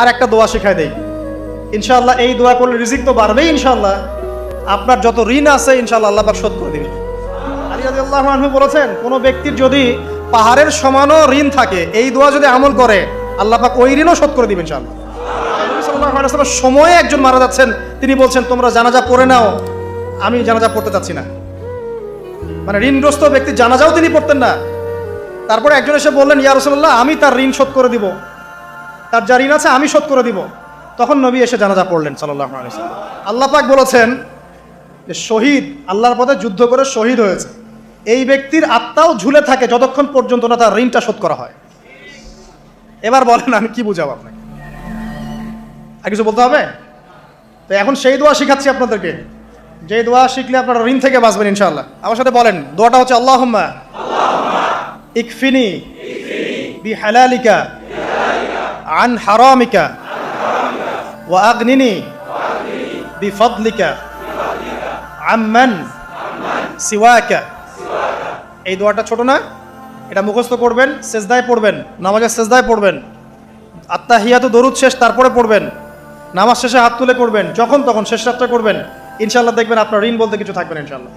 আর একটা দোয়া শেখায় দেই। ইনশাআল্লাহ এই দোয়া করলে রিজিক তো বাড়বেই ইনশাআল্লাহ। আপনার যত ঋণ আছে, ইনশাআল্লাহ আল্লাহ শোধ করে দিবে আলী রাদিয়াল্লাহু আনহু বলেছেন, কোনো ব্যক্তির যদি পাহাড়ের সমানও ঋণ থাকে, এই দোয়া যদি আমল করে, আল্লাহ পাক ওই ঋণও শোধ করে দিবেন ইনশাআল্লাহ। সময়ে একজন মারা যাচ্ছেন, তিনি বলছেন, তোমরা জানাজা পড়ে নাও, আমি জানাজা পড়তে চাচ্ছি না। মানে ঋণগ্রস্ত ব্যক্তি জানাজাও তিনি পড়তেন না। তারপরে একজন এসে বললেন, ইয়া আমি তার ঋণ শোধ করে দিব। তার যা ঋণ আছে আমি শোধ করে দিব। তখন নবী এসে জানাজা পড়লেন ওয়াসাল্লাম। আল্লাহ পাক বলেছেন যে শহীদ, আল্লাহর পথে যুদ্ধ করে শহীদ হয়েছে। এই ব্যক্তির আত্মাও ঝুলে থাকে যতক্ষণ পর্যন্ত না তার ঋণটা শোধ করা হয়। এবার বলেন, আমি কি বুঝাবো আপনাকে? আর কিছু বলতে হবে? তো এখন সেই দোয়া শিখাচ্ছি আপনাদেরকে। যে দোয়া শিখলে আপনারা ঋণ থেকে বাঁচবেন ইনশাল্লাহ আমার সাথে বলেন, দোয়াটা হচ্ছে আল্লাহুম্মা। ইকফিনি। বি হালালিকা ওয়া আগনিনি। বি ফদলিকা আম্মান। সিওয়াকা। এই দোয়াটা ছোট না, এটা মুখস্থ করবেন সেজদায় পড়বেন, নামাজের সেজদায় পড়বেন। আত্মাহিয়াত দরুদ শেষ, তারপরে পড়বেন। নামাজ শেষে হাত তুলে করবেন যখন তখন শেষ রাত্রে করবেন। ইনশাল্লাহ দেখবেন আপনার ঋণ বলতে কিছু থাকবেন ইনশাল্লাহ